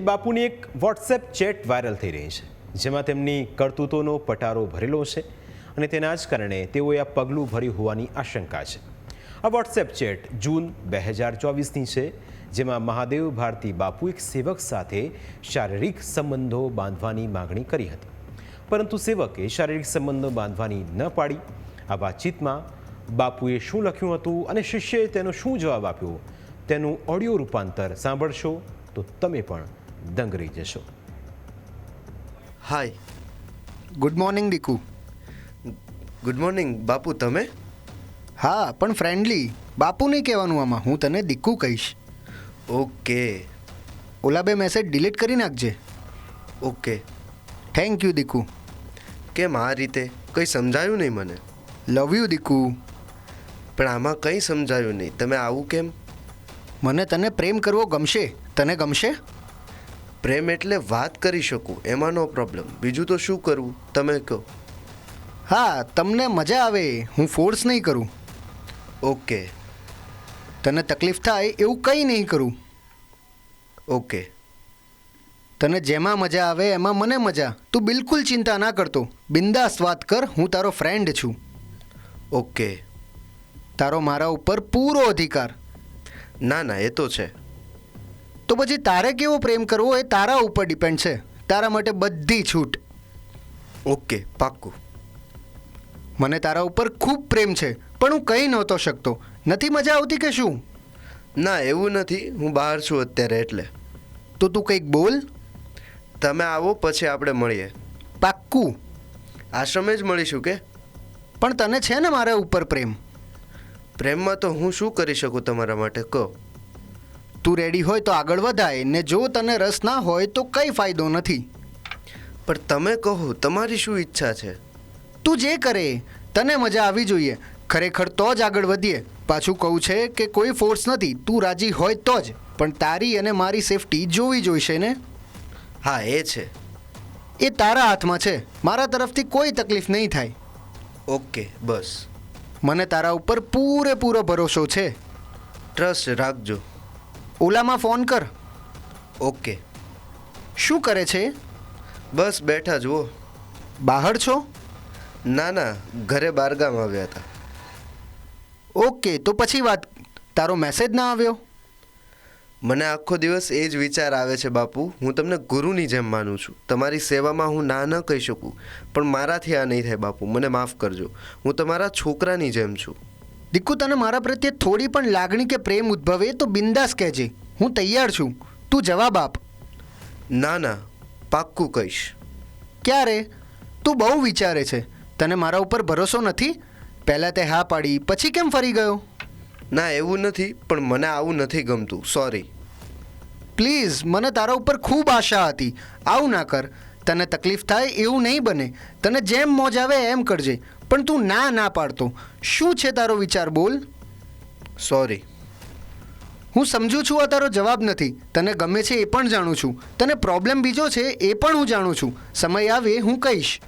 બાપુની એક WhatsApp chat viral થઈ રહી છે, જેમાં તેમની કરતૂતોનો પટારો ભરેલો છે અને તેના જ કારણે તેઓએ આ પગલું ભર્યું હોવાની આશંકા છે. આ વોટ્સએપ ચેટ જૂન બે હજાર ચોવીસની છે, જેમાં મહાદેવ ભારતી બાપુ એક સેવક સાથે શારીરિક સંબંધો બાંધવાની માગણી કરી હતી. પરંતુ સેવકે શારીરિક સંબંધો બાંધવાની ન પાડી. આ વાતચીતમાં બાપુએ શું લખ્યું હતું અને શિષ્યએ તેનો શું જવાબ આપ્યો, તેનું ઓડિયો રૂપાંતર સાંભળશો તો તમે પણ દંગ રહી જશો hi good morning Diku good morning બાપુ તમે? હા પણ ફ્રેન્ડલી બાપુ નહીં કહેવાનું આમાં. હું તને દીકુ કહીશ. ઓકે. ઓલા બે મેસેજ ડિલીટ કરી નાખજે. ઓકે. થેન્ક યુ દીકુ કેમ આ રીતે? કંઈ સમજાયું નહીં મને. લવ યુ દીકુ પણ આમાં કંઈ સમજાયું નહીં. તમે આવું કેમ? મને તને પ્રેમ કરવો ગમશે. તને ગમશે? પ્રેમ એટલે વાત કરી શકું એમાં નો પ્રોબ્લેમ બીજું તો શું કરવું તમે કહો. હા તમને મજા આવે હું ફોર્સ નહીં કરું. ઓકે. તને તકલીફ થાય એવું કંઈ નહીં કરું. ઓકે. તને જેમાં મજા આવે એમાં મને મજા. તું બિલકુલ ચિંતા ના કરતો. બિંદાસ વાત કર હું તારો ફ્રેન્ડ છું. ઓકે. તારો મારા ઉપર પૂરો અધિકાર. ના ના એ તો છે. તો પછી તારે કેવો પ્રેમ કરવો એ તારા ઉપર ડિપેન્ડ છે. તારા માટે બધી છૂટ. ઓકે પાક્કું. મને તારા ઉપર ખૂબ પ્રેમ છે પણ હું કંઈ નહોતો શકતો. નથી મજા આવતી કે શું? ના એવું નથી. હું બહાર છું અત્યારે એટલે. તો તું કંઈક બોલ. તમે આવો પછી આપણે મળીએ. પાક્કું. આશ્રમે જ મળીશું કે? પણ તને છે ને મારા ઉપર પ્રેમ? પ્રેમમાં તો હું શું કરી શકું તમારા માટે? કહો. તું રેડી હોય તો આગળ વધાય ને જો તને રસ ના હોય તો કંઈ ફાયદો નથી. પણ તમે કહો તમારી શું ઈચ્છા છે? તું જે કરે તને મજા આવી જોઈએ. ખરેખર તો જ આગળ વધીએ. પાછું કહું છે કે કોઈ ફોર્સ નથી તું રાજી હોય તો જ. પણ તારી અને મારી સેફટી જોવી જોઈશે ને? હા એ છે. એ તારા હાથમાં છે. મારા તરફથી કોઈ તકલીફ નહીં થાય. ઓકે બસ. મને તારા ઉપર પૂરેપૂરો ભરોસો છે. ટ્રસ્ટ રાખજો. ઓલામાં ફોન કર. ઓકે. શું કરે છે? બસ બેઠા જુઓ. બહાર છો? ના ના ઘરે બારગામ આવ્યા હતા. ઓકે તો પછી વાત તારો મેસેજ ના આવ્યો? મને આખો દિવસ એ જ વિચાર આવે છે બાપુ. હું તમને ગુરુની જેમ માનું છું. તમારી સેવામાં હું ના ન કહી શકું. પણ મારાથી આ નહીં થાય બાપુ. મને માફ કરજો. હું તમારા છોકરાની જેમ છું. દીકુ તને મારા પ્રત્યે થોડી પણ લાગણી કે પ્રેમ ઉદ્ભવે તો બિંદાસ કહેજે. હું તૈયાર છું. તું જવાબ આપ. ના ના પાક્કું કહીશ. ક્યારે? તું બહુ વિચારે છે. તને મારા ઉપર ભરોસો નથી? પહેલાં તે હા પાડી પછી કેમ ફરી ગયો? ના એવું નથી પણ મને આવું નથી ગમતું. સોરી પ્લીઝ મને તારા ઉપર ખૂબ આશા હતી. આવું ના કર. તને તકલીફ થાય એવું નહીં બને. તને જેમ મોજ આવે એમ કરજે. પણ તું ના ના પાડતો. શું છે તારો વિચાર બોલ? સોરી હું સમજુ છું આ તારો જવાબ નથી. તને ગમે છે એ પણ જાણું છું. તને પ્રોબ્લેમ બીજો છે એ પણ હું જાણું છું. સમય આવે, હું કહીશ.